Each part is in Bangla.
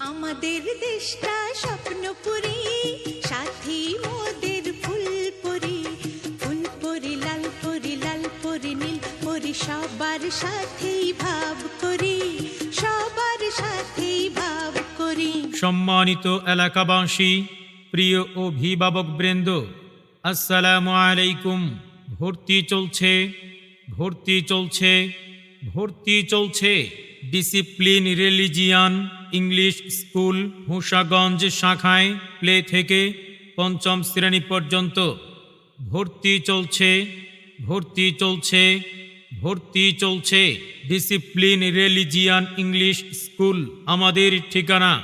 আমাদের দেশটা স্বপ্নপুরী সাথী মোদের ফুলপুরি ফুলপুরি লাল পরি, লাল সবার সাথেই ভাব করি। সবার সাথেই ভাব করি। সম্মানিত এলাকাবাসী, প্রিয় অভিভাবক বৃন্দ, আসসালামু আলাইকুম। ভর্তি চলছে ভর্তি চলছে ভর্তি চলছে। Discipline, religion English school Husaganj শাখায় প্লে থেকে পঞ্চম শ্রেণি পর্যন্ত। ভর্তি চলছে ভর্তি চলছে ভর্তি চলছে। ডিসিপ্লিন রিলিজিয়ান ইংলিশ স্কুল আমাদের ঠিকানা।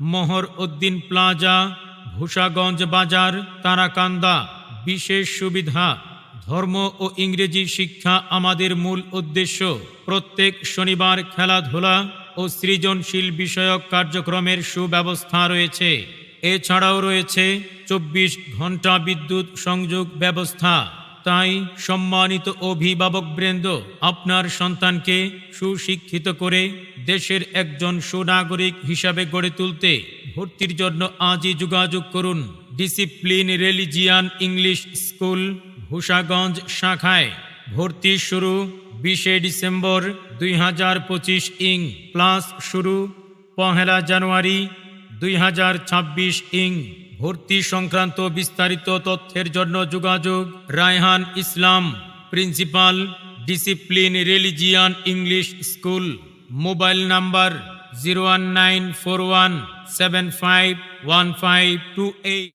মোহর উদ্দিন প্লাজা, ভূষাগঞ্জ বাজার, তারাকান্দা। বিশেষ সুবিধা, ধর্ম ও ইংরেজি শিক্ষা আমাদের মূল উদ্দেশ্য। প্রত্যেক শনিবার খেলাধুলা ও সৃজনশীল বিষয়ক কার্যক্রমের সুব্যবস্থা রয়েছে। এছাড়াও রয়েছে চব্বিশ ঘণ্টা বিদ্যুৎ সংযোগ ব্যবস্থা। তাই সম্মানিত অভিভাবকবৃন্দ আপনার সন্তানকে সুশিক্ষিত করে দেশের একজন সুনাগরিক হিসাবে গড়ে তুলতে ভর্তির জন্য আজই যোগাযোগ করুন। Discipline religion English school, Bhushaganj শাখায়। ভর্তি শুরু বিশে ডিসেম্বর দুই হাজার পঁচিশ ইং ক্লাস শুরু, পহেলা জানুয়ারি দুই হাজার ছাব্বিশ ইং ভর্তি সংক্রান্ত বিস্তারিত তথ্যের জন্য যোগাযোগ, Raihan Islam, principal, discipline religion English school, mobile number zero one nine four one seven five one five two eight.